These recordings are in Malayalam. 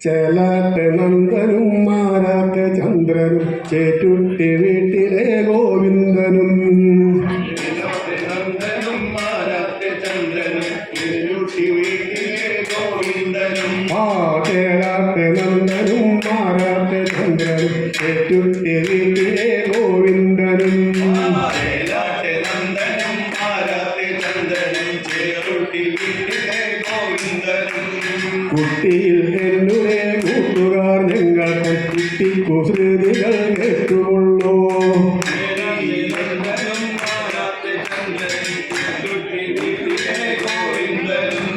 ചേലാട്ട് നന്ദനും മാറാത്ത ചന്ദ്രനും ചേറ്റുട്ടി വീട്ടിലെ ഗോവിന്ദനും. നന്ദനും കേളാത്ത ആ ചേലാട്ട് വീട്ടിലെ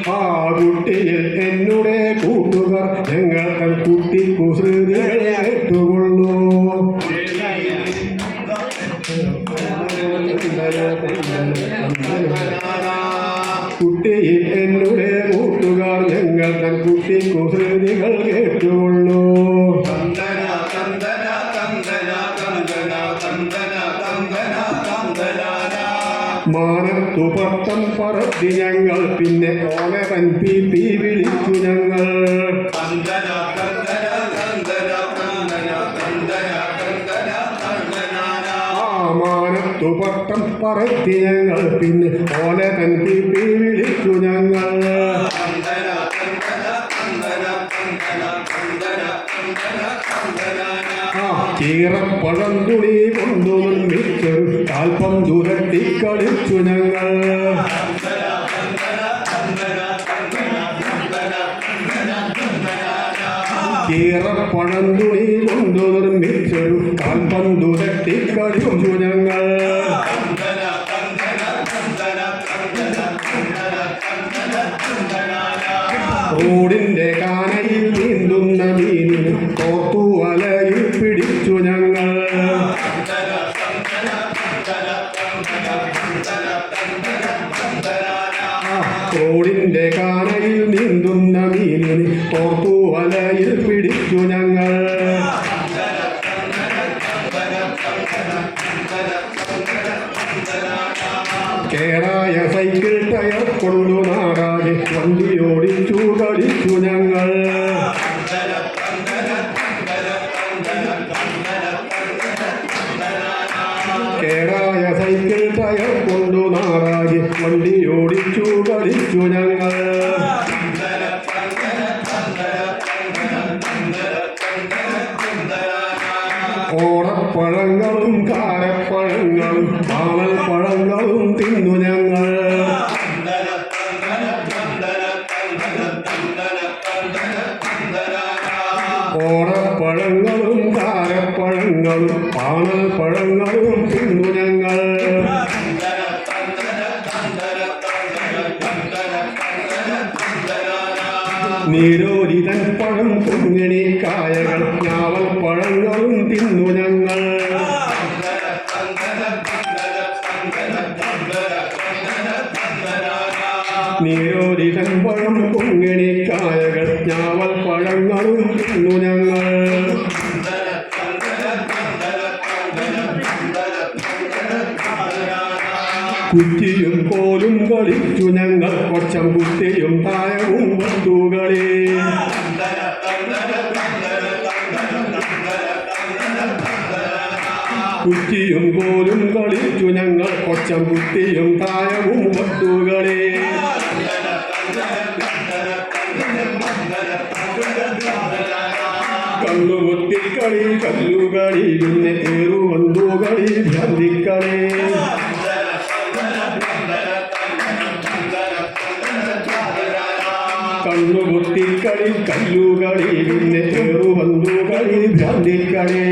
ആ കുട്ടിയിൽ എന്നുടെ കൂട്ടുകാർ ഞങ്ങൾക്ക് കുട്ടി കുസൃതികൾ മാനത്തു പട്ടം പറത്തി ഞങ്ങൾ. പിന്നെ ഓണവൻ പി പി വിളിച്ചു ഞങ്ങൾ. മാനത്തുപത്തം പറത്തി ഞങ്ങൾ. പിന്നെ ഓലവൻ പി പി വിളിച്ചു ഞങ്ങൾ. തന്ദന തന്ദന തന്ദന ആ ചീറപ്പഴം തുണി കൊണ്ടു നിർമ്മിച്ചൊരു കാൽപ്പം ചുരട്ടി കളിച്ചു ഞങ്ങൾ. ചീറപ്പഴന്തുണി കൊണ്ടു നിർമ്മിച്ചൊരു കാൽപ്പം ചുരട്ടി കളിച്ചു ഞങ്ങൾ. റോഡിന്റെ കേടായ സൈക്കിൾ ടയർ കൊണ്ടു നാടാതെ വണ്ടി ഓടിച്ചു കളിച്ചു ഞങ്ങൾ. കേടായ സൈക്കിൾ ടയർ കൊണ്ടു നാടാതെ വണ്ടി ഓടിച്ചു കളിച്ചു ഞങ്ങൾ. ഓണപ്പഴങ്ങളും കാരപ്പഴങ്ങളും നീരോരിതൻ പഴം കുങ്ങിണി കായകൾ ഞാവൽ പഴങ്ങളും തിന്നു ഞങ്ങൾ. നീരോരിതൻ പഴം കുങ്ങിണി കായകൾ ഞാവൽ പഴങ്ങളും തിന്നു ഞങ്ങൾ. കുറ്റിയും കോലും കളിച്ചു ഞങ്ങൾ കൊച്ചം കുത്തിയും തായവും ബന്ധുകളെ കുറ്റിയും കോലും കളിച്ചു ഞങ്ങൾ കൊച്ചം കുത്തിയും തായവും ബന്ധുകളെ കല്ലുകുത്തിക്കളി കല്ലുകളി പിന്നെ ഏറുവന്തുകളി ഭ്രാന്തിക്കളി കണ്ണുകുത്തിക്കളി കല്ലുകളി പിന്നെ ഏറുവന്തുകളി ഭ്രാന്തിക്കളി.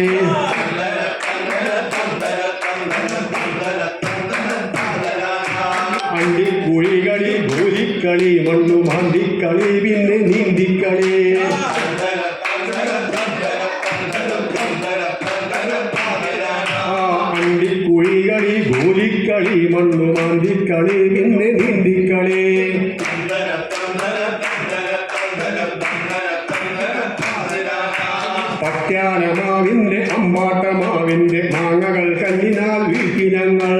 അണ്ടിക്കുഴികളി ഗോലിക്കളി മണ്ണു മാന്തിക്കളി പിന്നെ നീന്തിക്കളി. അണ്ടിക്കുഴികളി ഗോലിക്കളി മണ്ണു മാന്തിക്കളി പിന്നെ നീന്തിക്കളി. പത്യാനമാവിന്റെ അമ്പാട്ടമാവിന്റെ മാങ്ങകൾ കല്ലിനാൽ വീട്ടിനങ്ങൾ.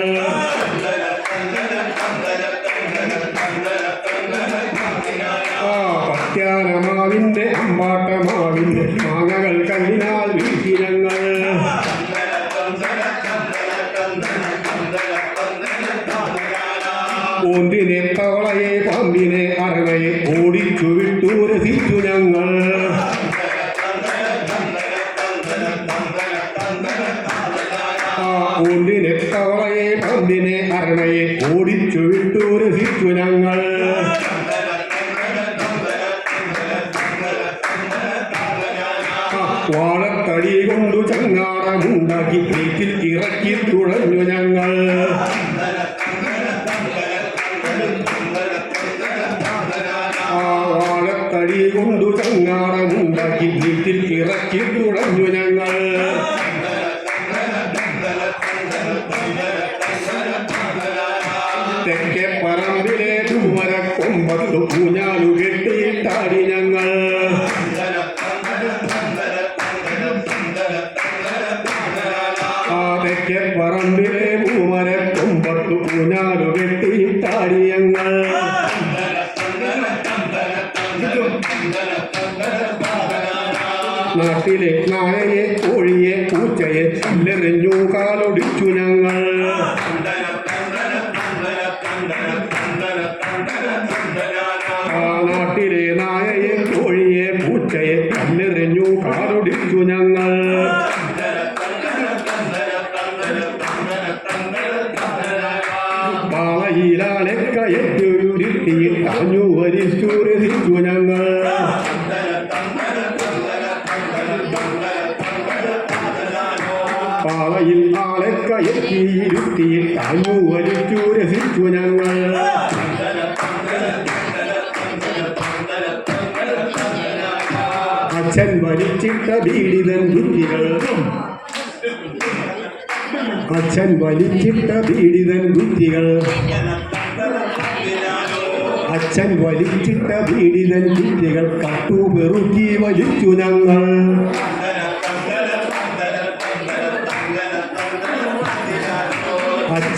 പത്യാനമാവിന്റെ മാവിന്റെ അമ്പാട്ടമാവിന്റെ മാങ്ങകൾ കല്ലിനാൽ വീട്ടിനങ്ങൾ. ഓന്തിനെ തവളയെ പാമ്പിനെ അറവയെ ഓടിച്ചു വിട്ടു രസിച്ചു ഞങ്ങൾ. അരണയെ ഓടിച്ചു വിട്ടു ഞങ്ങൾ ആ, വാഴത്തടി കൊണ്ടു ചങ്ങാടമുണ്ടാക്കി പ്ലേറ്റിൽ ഇറക്കി തുഴഞ്ഞു ഞങ്ങൾ. കുമരക്കൊമ്പത്തു ഊഞ്ഞാലു കെട്ടിയിട്ടാടി ഞങ്ങൾ ആ തെക്കേ പറമ്പിലെ പൂമരക്കൊമ്പത്തു ഊഞ്ഞാലു കെട്ടിയിട്ടാടി ഞങ്ങൾ നാട്ടിലെ നായയെ കോഴിയെ പൂച്ചയെ കല്ലെറിഞ്ഞു കാലൊടിച്ചു ഞങ്ങൾ. പാളയിൽ ആളെ കയറ്റിയിരുത്തിയിൽ താഞ്ഞു രസിച്ചു ഞങ്ങൾ. അച്ഛൻ വലിച്ചിട്ട ബീഡിതൻ ബുദ്ധികൾ അച്ഛൻ വലിച്ചിട്ട ബീഡിതൻ ബുദ്ധികൾ. അച്ഛൻ വലിച്ചിട്ട ബീഡിതൻ ബുദ്ധികൾ കട്ടുപെറുക്കി വലിച്ചു ഞങ്ങൾ.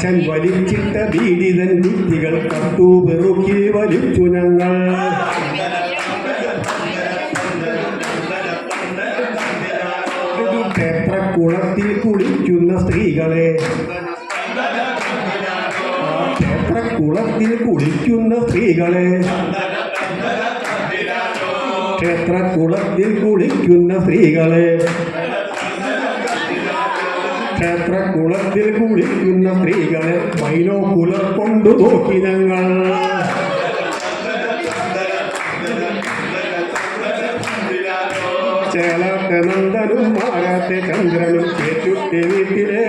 അച്ഛൻ വലിച്ചിട്ട ബീഡിതൻ കുറ്റികൾ കട്ടു പെറുക്കി വലിച്ചു ഞങ്ങൾ. ക്ഷേത്രക്കുളത്തിൽ കുളിക്കുന്ന സ്ത്രീകളെ. ക്ഷേത്രക്കുളത്തിൽ കുളിക്കുന്ന സ്ത്രീകളെ. ക്ഷേത്രക്കുളത്തിൽ കുളിക്കുന്ന സ്ത്രീകളെ. ക്ഷേത്രക്കുളത്തിൽ കുളിക്കുന്ന സ്ത്രീകളെ മൈലോ കൊണ്ടു നോക്കി ഞങ്ങൾ. ചേലത്തെ നന്ദനും മാരാത്തെ ചന്ദ്രനും ചേറ്റുത്തെ വീട്ടിലെ